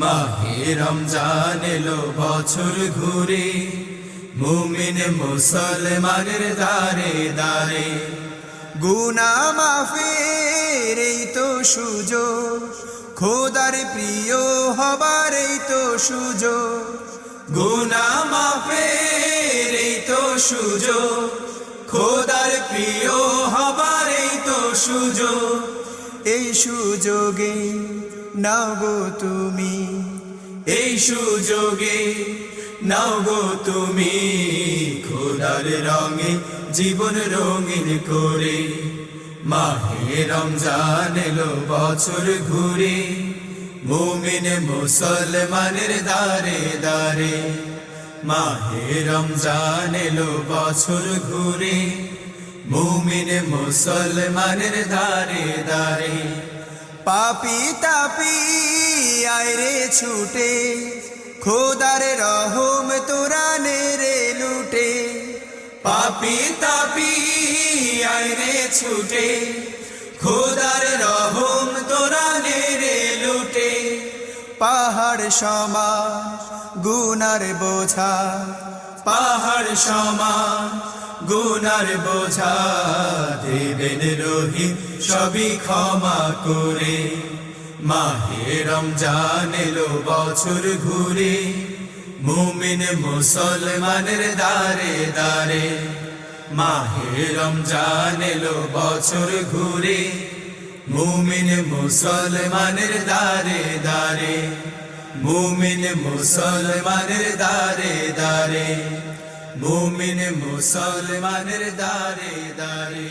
মাহে রমজান এলো বছর ঘুরে, মুমিন মুসলমানের দারে দারে গুনা মাফের এই তো সুযোগ, খোদার প্রিয় হবার এই তো সুযোগ। গুনা মাফের এই তো সুযোগ, খোদার প্রিয় হবার এই তো সুযোগ। এই সুযোগে নাও গো তুমি, এই সুযোগে নাও গো তুমি, খোদার রঙে, জীবন রঙিন করে, মাহে রমজান এলো বছর ঘুরে, মুমিন মুসলমানের দারে দারে মাহে রমজান এলো বছর ঘুরে, মুমিন মুসলমানের দারে দারে পাপি তাপি আয়রে ছুটে। খোদার রহম তোরা রে লুটে। পাপি তাপি আয়রে ছুটে। খোদার রহম তোরা রে লুটে। পাহাড় সমা গুনার বোঝা। পাহাড় সমা গুনার বোঝা দেবেন রহিম সবই ক্ষমা করে। মাহে রমজান এলো বছর ঘুরে, মুমিন মুসলমানের দারে দারে মাহে রমজান এলো বছর ঘুরে, মুমিন মুসলমানের দারে দারে মুমিন মুসলমানের দারে দারে মুমিন মুসলমানের দারে দারে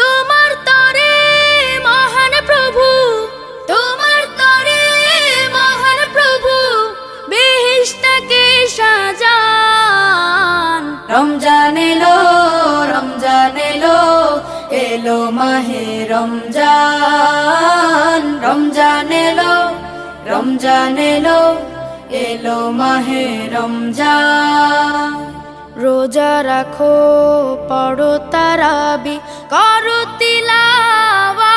তোমার তরে মহান প্রভু, তোমার তরে মহান প্রভু বেহিস্তাকে সাজান। রমজান এলো রমজান এলো এলো মাহে রমজান। রমজান এলো রমজান এলো এলো মাহে রমজান। রোজা রাখো পড়ো তারাবি করো তিলাওয়া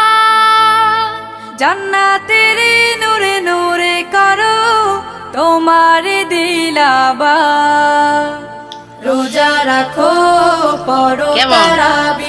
জান্নাতের নূরে নূরে করো তোমার দিলাবা রোজা রাখো পড়ো তারাবি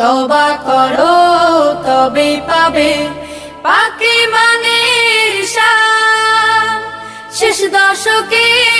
তবা করো তবে পাবে পাকে মানে শেষ দশকের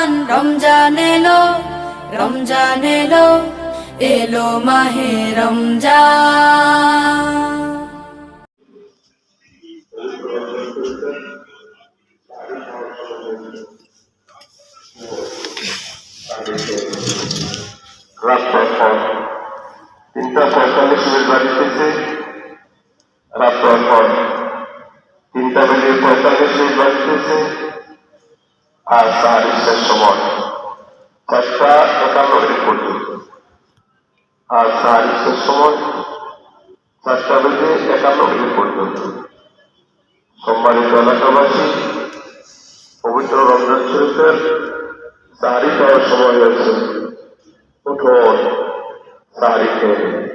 রমজান এলো রমজান এলো এলো মাহে রমজান। রাত আর সাহারিসের সময় চারটা একান্ন মিনিট পর্যন্ত আর সাহারিসের সময় চারটা বেজে একান্ন মিনিট পর্যন্ত সম্মানিত এলাকাবাসী পবিত্র রমজান শরীফের সাহারি খাওয়ার সময় হয়েছে। উঠোন সাহারি খেয়ে